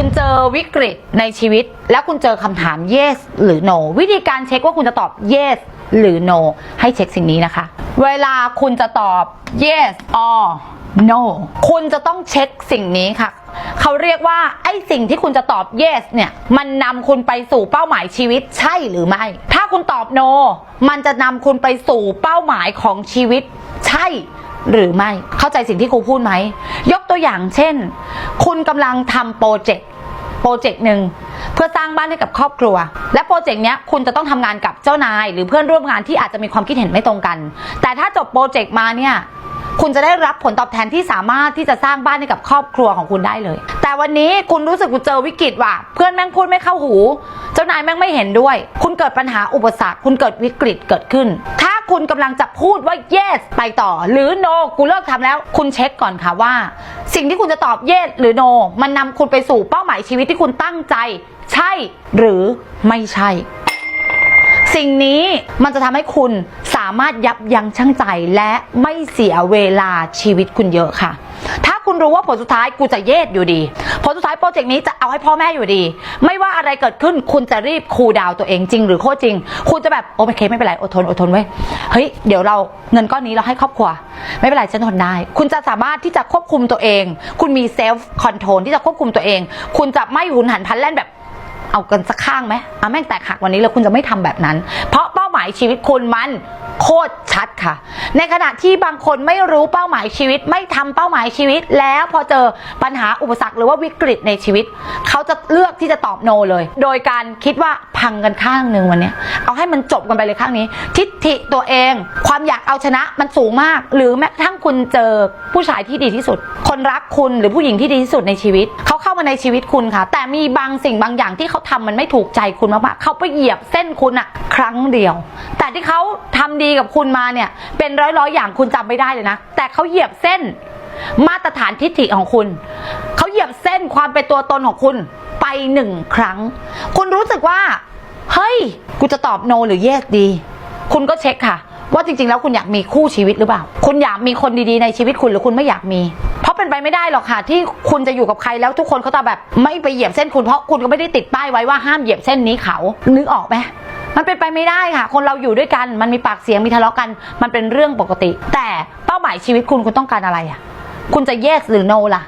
คุณเจอวิกฤตในชีวิต แล้วคุณเจอคำถาม yes หรือ no วิธีการเช็คว่าคุณจะตอบ yes หรือ no ให้เช็คสิ่งนี้นะคะ เวลาคุณจะตอบ yes or no คุณจะต้องเช็คสิ่งนี้ค่ะ เขาเรียกว่าไอ้สิ่งที่คุณจะตอบ yes เนี่ย มันนำคุณไปสู่เป้าหมายชีวิตใช่หรือไม่ ถ้าคุณตอบ no มันจะนำคุณไปสู่เป้าหมายของชีวิตใช่ หรือไม่เข้าใจสิ่งที่ครูพูดไหม ยกตัวอย่างเช่น คุณกำลังทำโปรเจกต์โปรเจกต์หนึ่งเพื่อสร้างบ้านให้กับครอบครัว และโปรเจกต์นี้คุณจะต้องทำงานกับเจ้านาย หรือเพื่อนร่วมงานที่อาจจะมีความคิดเห็นไม่ตรงกัน แต่ถ้าจบโปรเจกต์มาเนี่ยคุณจะได้รับผลตอบแทนที่สามารถที่จะสร้างบ้านให้กับครอบครัวของคุณได้เลย แต่วันนี้คุณรู้สึกคุณเจอวิกฤตว่ะเพื่อนแม่งพูดไม่เข้าหู เจ้านายแม่งไม่เห็นด้วย คุณเกิดปัญหาอุปสรรค คุณเกิดวิกฤตเกิดขึ้นถ้า คุณกำลังจะพูดว่า yes ไปต่อ หรือ no กูเลิกทำแล้ว คุณเช็คก่อนค่ะว่า สิ่งที่คุณจะตอบ yes หรือ no มันนำคุณไปสู่เป้าหมายชีวิตที่คุณตั้งใจ ใช่หรือไม่ใช่ สิ่งนี้มันจะทำให้คุณสามารถยับยั้งชั่งใจและไม่เสียเวลาชีวิตคุณเยอะค่ะ ถ้าคุณรู้ว่าผลสุดท้ายกูจะเยดอยู่ดี ผลสุดท้ายโปรเจกต์นี้จะเอาให้พ่อแม่อยู่ดี ไม่ อะไรเกิดขึ้น คุณจะรีบคูลดาวตัวเองจริง หรือโคตรจริง คุณจะแบบโอเคไม่เป็นไรอดทนอดทนไว้เฮ้ยเดี๋ยวเราเงินก้อนนี้เราให้ครอบครัว ไม่เป็นไรฉันทนได้ คุณจะสามารถที่จะควบคุมตัวเอง คุณมีเซลฟ์คอนโทรลที่จะควบคุมตัวเอง คุณจะไม่หุนหันพลันแล่นแบบเอากันสักข้างไหมเอาแม่งแตกหักวันนี้เลยคุณจะไม่ทำแบบนั้น เพราะเป้าหมายชีวิตคุณมัน โคตรชัดค่ะ ในขณะที่บางคนไม่รู้เป้าหมายชีวิต ไม่ทำเป้าหมายชีวิต แล้วพอเจอปัญหาอุปสรรคหรือว่าวิกฤตในชีวิต เขาจะเลือกที่จะตอบโนเลย โดยการคิดว่าพังกันข้างหนึ่งวันนี้เอาให้มันจบกันไปเลยข้างนี้ ทิฏฐิตัวเอง ความอยากเอาชนะมันสูงมาก หรือแม้กระทั่งคุณเจอผู้ชายที่ดีที่สุด คนรักคุณหรือผู้หญิงที่ดีที่สุดในชีวิตเขาเข้า มาในชีวิตคุณค่ะ แต่มีบางสิ่งบางอย่างที่เขาทำมันไม่ถูกใจคุณมากๆเขาไปเหยียบเส้นคุณอะครั้งเดียว แต่ที่เขาทำดีกับคุณมาเนี่ย เป็นร้อยๆอย่างคุณจำไม่ได้เลยนะ แต่เขาเหยียบเส้นมาตรฐานทิฏฐิของคุณ เขาเหยียบเส้นความเป็นตัวตนของคุณไปหนึ่งครั้ง คุณรู้สึกว่า เฮ้ย กูจะตอบโนหรือเยสดี คุณก็เช็คค่ะ ว่าจริงๆ แล้วคุณอยากมีคู่ชีวิตหรือเปล่า คุณอยากมีคนดีๆในชีวิตคุณหรือคุณไม่อยากมี เป็นไปไม่ได้หรอกค่ะ ที่คุณจะอยู่กับใครแล้วทุกคนเขาจะแบบไม่ไปเหยียบเส้นคุณเพราะคุณก็ไม่ได้ติดป้ายไว้ว่าห้ามเหยียบเส้นนี้เขานึกออกไหมมันเป็นไปไม่ได้ค่ะ คนเราอยู่ด้วยกัน มันมีปากเสียงมีทะเลาะกัน มันเป็นเรื่องปกติ แต่เป้าหมายชีวิตคุณคุณต้องการอะไรอะ คุณจะ yes หรือ no ล่ะ